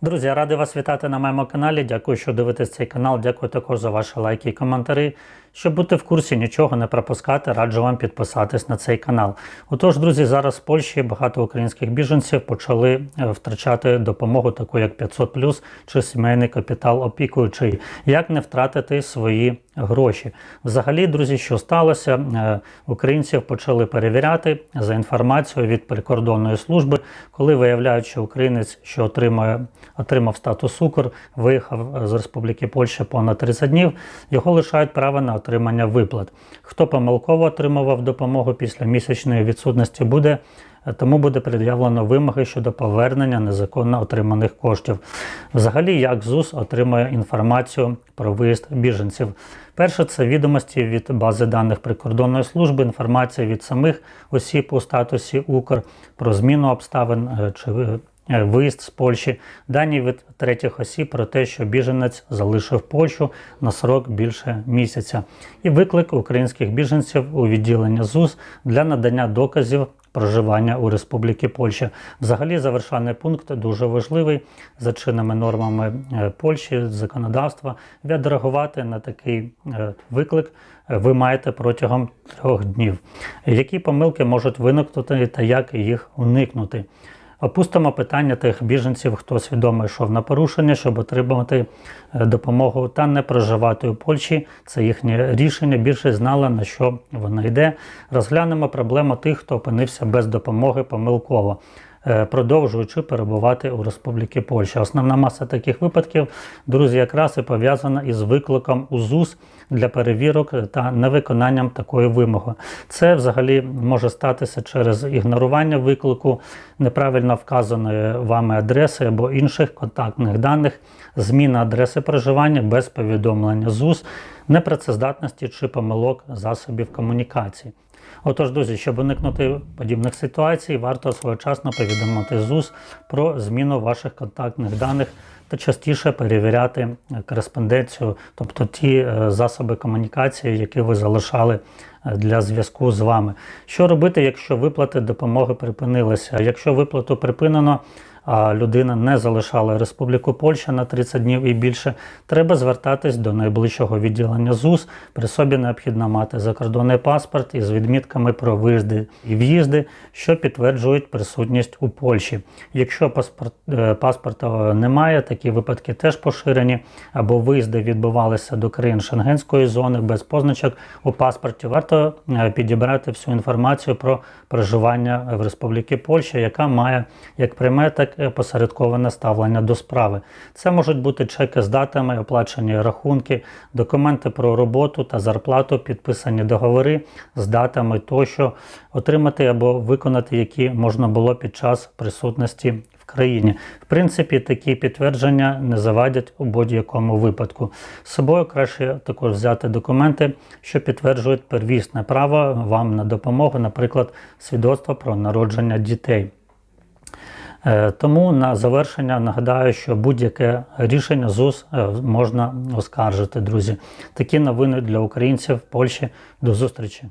Друзі, радий вас вітати на моєму каналі. Дякую, що дивитесь цей канал. Дякую також за ваші лайки і коментарі. Щоб бути в курсі, нічого не пропускати, раджу вам підписатись на цей канал. Отож, друзі, зараз в Польщі багато українських біженців почали е, втрачати допомогу, таку як 500 чи сімейний капітал опікуючий. Як не втратити свої гроші? Взагалі, друзі, що сталося? Е, Українців почали перевіряти за інформацією від прикордонної служби, коли виявляють, що українець, що отримує, отримав статус УКР, виїхав з Республіки Польща понад 30 днів, його лишають право на отримання виплат. Хто помилково отримував допомогу після місячної відсутності, буде. Тому буде пред'явлено вимоги щодо повернення незаконно отриманих коштів. Взагалі, як ЗУС отримує інформацію про виїзд біженців. Перше це відомості від бази даних прикордонної служби, інформація від самих осіб у статусі Укр про зміну обставин е, чи е, виїзд з Польщі, дані від третіх осіб про те, що біженець залишив Польщу на срок більше місяця, і виклик українських біженців у відділення ЗУС для надання доказів проживання у Республіки Польща. Взагалі, завершальний пункт дуже важливий за чинними нормами е, Польщі, законодавства. Відреагувати на такий е, виклик е, ви маєте протягом трьох днів. Які помилки можуть виникнути та як їх уникнути? Опустимо питання тих біженців, хто свідомо йшов на порушення, щоб отримати е, допомогу та не проживати у Польщі. Це їхнє рішення. Більше знала, на що воно йде. Розглянемо проблему тих, хто опинився без допомоги помилково. Е, Продовжуючи перебувати у Республіки Польща. Основна маса таких випадків, друзі, якраз і пов'язана із викликом у ЗУС для перевірок та невиконанням такої вимоги. Це взагалі може статися через ігнорування виклику, неправильно вказаної вами адреси або інших контактних даних, зміна адреси проживання без повідомлення ЗУС, непрацездатності чи помилок засобів комунікації. Отож, друзі, щоб уникнути подібних ситуацій, варто своєчасно повідомити ЗУС про зміну ваших контактних даних та частіше перевіряти е, кореспонденцію, тобто ті е, засоби комунікації, які ви залишали е, для зв'язку з вами. Що робити, якщо виплати допомоги припинилися? Якщо виплату припинено, а людина не залишала Республіку Польща на 30 днів і більше, треба звертатись до найближчого відділення ЗУС. При собі необхідно мати закордонний паспорт із відмітками про виїзди і в'їзди, що підтверджують присутність у Польщі. Якщо паспорт, е, паспорта немає, такі випадки теж поширені, або виїзди відбувалися до країн Шенгенської зони без позначок у паспорті, варто е, підібрати всю інформацію про проживання в Республіки Польща, яка має як пряме, так посередковане ставлення до справи. Це можуть бути чеки з датами, оплачені рахунки, документи про роботу та зарплату, підписані договори з датами тощо, отримати або виконати, які можна було під час присутності в країні. В принципі, такі підтвердження не завадять у будь-якому випадку. З собою краще також взяти документи, що підтверджують первісне право вам на допомогу, наприклад, свідоцтво про народження дітей. Е, Тому на завершення нагадаю, що будь-яке рішення ЗУС е, можна оскаржити, друзі. Такі новини для українців в Польщі. До зустрічі!